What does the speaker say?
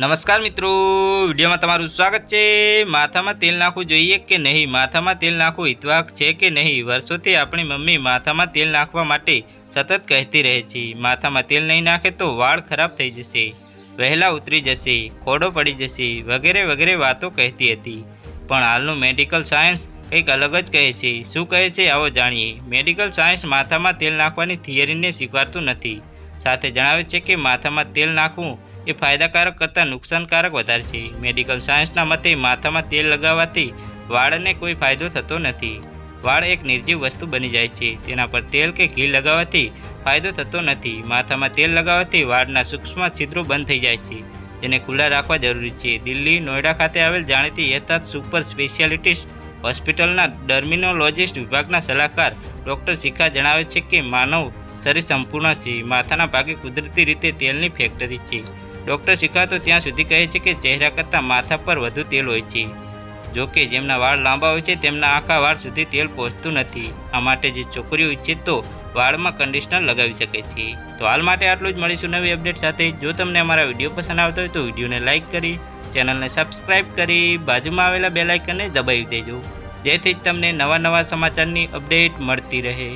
નમસ્કાર મિત્રો, વિડીયોમાં તમારું સ્વાગત છે. માથામાં તેલ નાખવું જોઈએ કે નહીં? માથામાં તેલ નાખવું હિતવાક છે કે નહીં? વર્ષોથી આપણી મમ્મી માથામાં તેલ નાખવા માટે સતત કહેતી રહે છે. માથામાં તેલ નહીં નાખે તો વાળ ખરાબ થઈ જશે, વહેલા ઉતરી જશે, ખોડો પડી જશે, વગેરે વગેરે વાતો કહેતી હતી. પણ હાલનું મેડિકલ સાયન્સ કંઈક અલગ જ કહે છે. શું કહે છે આવો જાણીએ. મેડિકલ સાયન્સ માથામાં તેલ નાખવાની થિયરીને સ્વીકારતું નથી. સાથે જણાવે છે કે માથામાં તેલ નાખવું એ ફાયદાકારક કરતાં નુકસાનકારક વધારે છે. મેડિકલ સાયન્સના મતે માથામાં તેલ લગાવવાથી વાળને કોઈ ફાયદો થતો નથી. વાળ એક નિર્જીવ વસ્તુ બની જાય છે. તેના પર તેલ કે ઘી લગાવવાથી ફાયદો થતો નથી. માથામાં તેલ લગાવવાથી વાળના સૂક્ષ્મ છિદ્રો બંધ થઈ જાય છે. જેને ખુલ્લા રાખવા જરૂરી છે. દિલ્હી નોઈડા ખાતે આવેલ જાણીતી યથાર્થ સુપર સ્પેશિયાલિટીસ્ટ હોસ્પિટલના ડર્મિનોલોજિસ્ટ વિભાગના સલાહકાર ડૉક્ટર શિખા જણાવે છે કે માનવ શરીર સંપૂર્ણ છે. માથાના ભાગે કુદરતી રીતે તેલની ફેક્ટરી છે. ડૉક્ટર શિખાતો ત્યાં સુધી કહે છે કે ચહેરા કરતાં માથા પર વધુ તેલ હોય છે. જો કે જેમના વાળ લાંબા હોય છે, તેમના આખા વાળ સુધી તેલ પહોંચતું નથી. આ માટે જે છોકરીઓ ઈચ્છે તો વાળમાં કંડિશનર લગાવી શકે છે. તો હાલ માટે આટલું જ. મળીશું નવી અપડેટ સાથે. જો તમને અમારા વીડિયો પસંદ આવતો હોય તો વિડીયોને લાઇક કરી, ચેનલને સબસ્ક્રાઇબ કરી, બાજુમાં આવેલા બેલ આઇકનને દબાવી દેજો. જેથી જ તમને નવા નવા સમાચારની અપડેટ મળતી રહે.